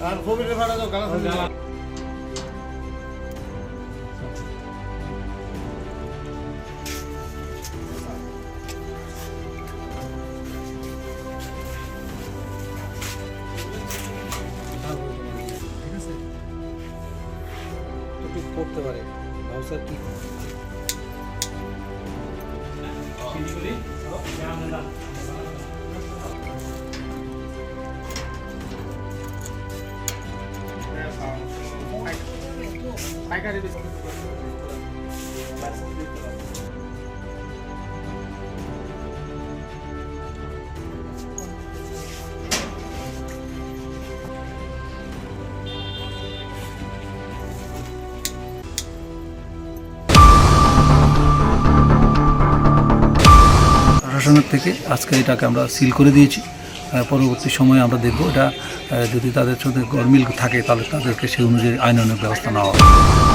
আর কবিরের ভাড়া দাও গালা পড়তে পারে? ভাউসার কি থেকে আজকে এটাকে আমরা সিল করে দিয়েছি। পরবর্তী সময়ে আমরা দেখব এটা যদি তাদের সাথে গরমিল থাকে তাহলে তাদেরকে সেই অনুযায়ী আইনানুগ ব্যবস্থা নেওয়া হবে।